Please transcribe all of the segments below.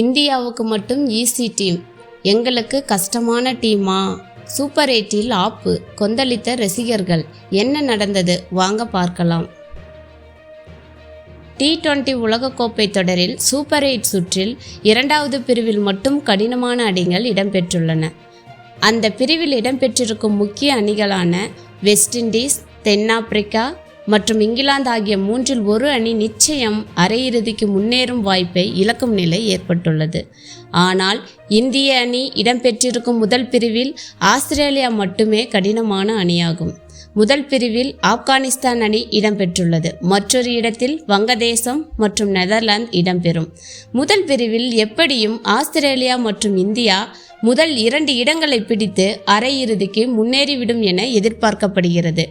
இந்தியாவுக்கு மட்டும் easy team எங்களுக்கு கஷ்டமான டீமா சூப்பர் எயிட்டில் ஆப்பு. கொந்தளித்த ரசிகர்கள். என்ன நடந்தது? வாங்க பார்க்கலாம். டி டுவெண்டி உலகக்கோப்பை தொடரில் சூப்பர் எயிட் சுற்றில் இரண்டாவது பிரிவில் மட்டும் கடினமான அணிகள் இடம்பெற்றுள்ளன. அந்த பிரிவில் இடம்பெற்றிருக்கும் முக்கிய அணிகளான வெஸ்ட் இண்டீஸ் தென்னாப்பிரிக்கா மற்றும் இங்கிலாந்து ஆகிய மூன்றில் ஒரு அணி நிச்சயம் அரையிறுதிக்கு முன்னேறும் வாய்ப்பை இழக்கும் நிலை ஏற்பட்டுள்ளது. ஆனால் இந்திய அணி இடம்பெற்றிருக்கும் முதல் பிரிவில் ஆஸ்திரேலியா மட்டுமே கடினமான அணியாகும். முதல் பிரிவில் ஆப்கானிஸ்தான் அணி இடம்பெற்றுள்ளது மற்றொரு இடத்தில் வங்கதேசம் மற்றும் நெதர்லாந்து இடம்பெறும் முதல் பிரிவில் எப்படியும் ஆஸ்திரேலியா மற்றும் இந்தியா முதல் இரண்டு இடங்களை பிடித்து அரையிறுதிக்கு முன்னேறிவிடும் என எதிர்பார்க்கப்படுகிறது.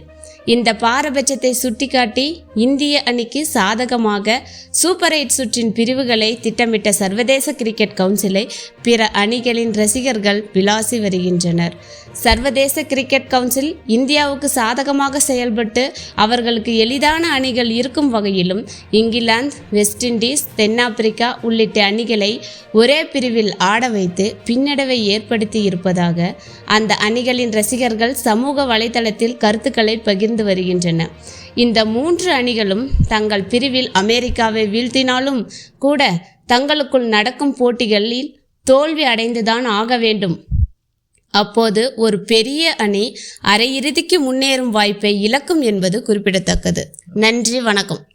இந்த பாரபட்சத்தை சுட்டிக்காட்டி இந்திய அணிக்கு சாதகமாக சூப்பர் எயிட் சுற்றின் பிரிவுகளை திட்டமிட்ட சர்வதேச கிரிக்கெட் கவுன்சிலை பிற அணிகளின் ரசிகர்கள் விளாசி வருகின்றனர். சர்வதேச கிரிக்கெட் கவுன்சில் இந்தியாவுக்கு சாதகமாக செயல்பட்டு அவர்களுக்கு எளிதான அணிகள் இருக்கும் வகையிலும் இங்கிலாந்து வெஸ்ட் இண்டீஸ் தென்னாப்பிரிக்கா உள்ளிட்ட அணிகளை ஒரே பிரிவில் ஆட வைத்து பின்னடைவை ஏற்படுத்தி இருப்பதாக அந்த அணிகளின் ரசிகர்கள் சமூக வலைதளத்தில் கருத்துக்களை பகிர்ந்து வருகின்றன. இந்த மூன்று அணிகளும் தங்கள் பிரிவில் அமெரிக்காவை வீழ்த்தினாலும் கூட தங்களுக்குள் நடக்கும் போட்டிகளில் தோல்வி அடைந்துதான் ஆக வேண்டும். அப்போது ஒரு பெரிய அணி அரையிறுதிக்கு முன்னேறும் வாய்ப்பை இழக்கும் என்பது குறிப்பிடத்தக்கது. நன்றி வணக்கம்.